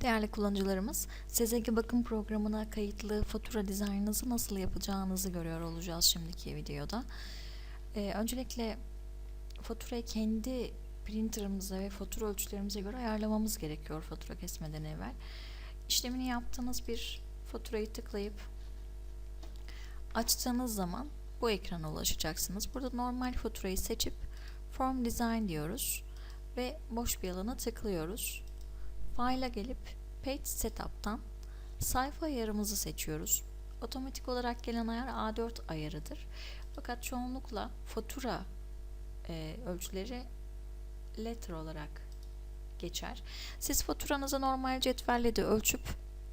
Değerli kullanıcılarımız, SZG bakım programına kayıtlı fatura dizaynınızı nasıl yapacağınızı görüyor olacağız şimdiki videoda. Ee, öncelikle faturayı kendi printerımıza ve fatura ölçülerimize göre ayarlamamız gerekiyor fatura kesmeden evvel. İşlemini yaptığınız bir faturayı tıklayıp açtığınız zaman bu ekrana ulaşacaksınız. Burada normal faturayı seçip Form Design diyoruz ve boş bir alana tıklıyoruz. File'a gelip Page Setup'tan sayfa ayarımızı seçiyoruz. Otomatik olarak gelen ayar A4 ayarıdır. Fakat çoğunlukla fatura e, ölçüleri letter olarak geçer. Siz faturanızı normal cetvelle de ölçüp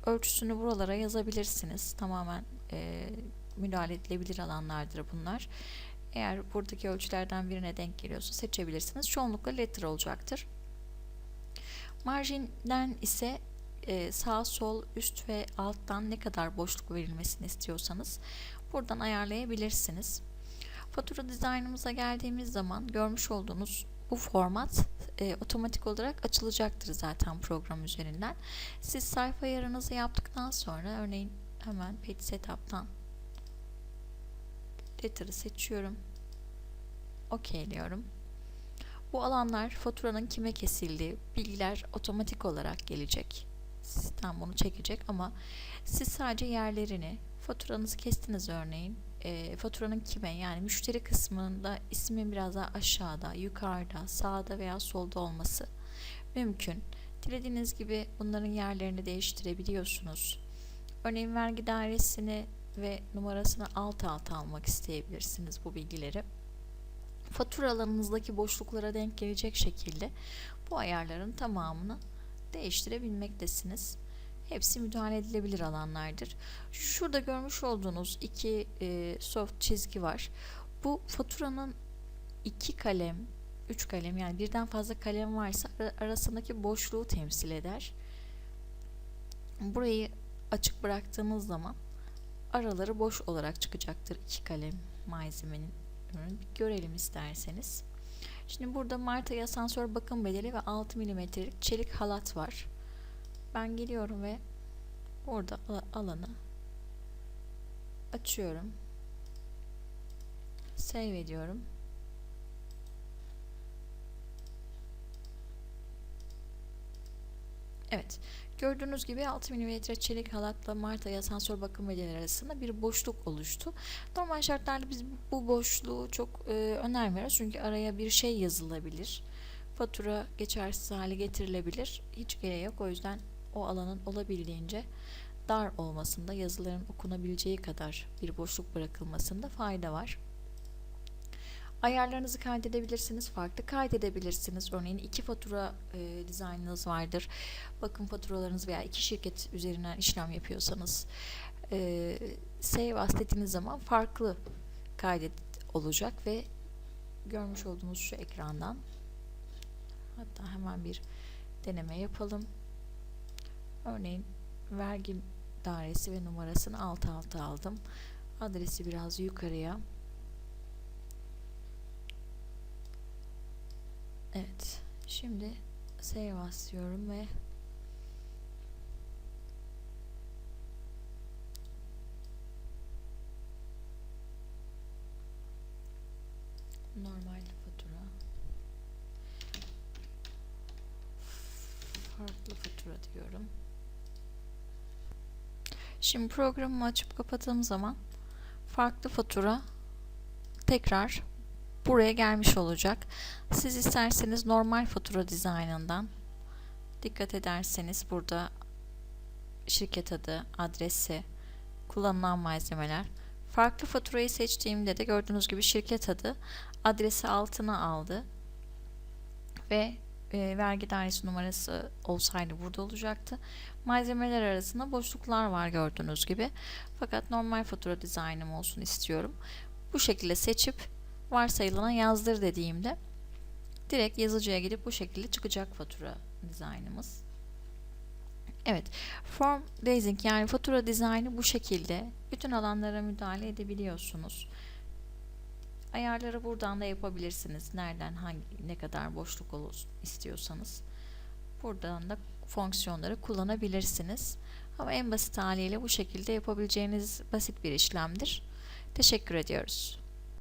ölçüsünü buralara yazabilirsiniz. Tamamen e, müdahale edilebilir alanlardır bunlar. Eğer buradaki ölçülerden birine denk geliyorsa seçebilirsiniz. Çoğunlukla letter olacaktır. Marjinden ise e, sağ, sol, üst ve alttan ne kadar boşluk verilmesini istiyorsanız buradan ayarlayabilirsiniz. Fatura dizaynımıza geldiğimiz zaman görmüş olduğunuz bu format e, otomatik olarak açılacaktır zaten program üzerinden. Siz sayfa ayarınızı yaptıktan sonra örneğin hemen Page Setup'tan Letter'ı seçiyorum. OK diyorum. Bu alanlar faturanın kime kesildiği bilgiler otomatik olarak gelecek. Sistem bunu çekecek ama siz sadece yerlerini faturanızı kestiniz örneğin e, faturanın kime yani müşteri kısmında ismin biraz daha aşağıda, yukarıda, sağda veya solda olması mümkün. Dilediğiniz gibi bunların yerlerini değiştirebiliyorsunuz. Örneğin vergi dairesini ve numarasını alt alta almak isteyebilirsiniz bu bilgileri. Fatura alanınızdaki boşluklara denk gelecek şekilde bu ayarların tamamını değiştirebilmektesiniz. Hepsi müdahale edilebilir alanlardır. Şurada görmüş olduğunuz iki e, soft çizgi var. Bu faturanın iki kalem, üç kalem yani birden fazla kalem varsa arasındaki boşluğu temsil eder. Burayı açık bıraktığınız zaman araları boş olarak çıkacaktır iki kalem malzemenin. Bir görelim isterseniz. Şimdi burada Mart ayı asansör bakım bedeli ve 6 mm'lik çelik halat var. Ben geliyorum ve burada alanı açıyorum. Save ediyorum. Evet. Gördüğünüz gibi 6 mm çelik halatla Mart ayı asansör bakım bedeli arasında bir boşluk oluştu. Normal şartlarda biz bu boşluğu çok e, önermiyoruz. Çünkü araya bir şey yazılabilir. Fatura geçersiz hale getirilebilir. Hiç gereği yok. O yüzden o alanın olabildiğince dar olmasında, yazıların okunabileceği kadar bir boşluk bırakılmasında fayda var. Ayarlarınızı kaydedebilirsiniz, farklı kaydedebilirsiniz. Örneğin iki fatura e, dizaynınız vardır. Bakım faturalarınız veya iki şirket üzerinden işlem yapıyorsanız e, save as dediğiniz zaman farklı kaydet olacak ve görmüş olduğunuz şu ekrandan hatta hemen bir deneme yapalım. Örneğin vergi dairesi ve numarasını alt alta aldım. Adresi biraz yukarıya Evet. Şimdi save as ve normal fatura farklı fatura diyorum. Şimdi programımı açıp kapattığım zaman farklı fatura tekrar buraya gelmiş olacak. Siz isterseniz normal fatura dizaynından dikkat ederseniz burada şirket adı, adresi, kullanılan malzemeler. Farklı faturayı seçtiğimde de gördüğünüz gibi şirket adı adresi altına aldı ve e, vergi dairesi numarası olsaydı burada olacaktı. Malzemeler arasında boşluklar var gördüğünüz gibi. Fakat normal fatura dizaynım olsun istiyorum. Bu şekilde seçip varsayılana yazdır dediğimde direkt yazıcıya gidip bu şekilde çıkacak fatura dizaynımız. Evet, form raising yani fatura dizaynı bu şekilde bütün alanlara müdahale edebiliyorsunuz. Ayarları buradan da yapabilirsiniz. Nereden hangi ne kadar boşluk olsun istiyorsanız. Buradan da fonksiyonları kullanabilirsiniz. Ama en basit haliyle bu şekilde yapabileceğiniz basit bir işlemdir. Teşekkür ediyoruz.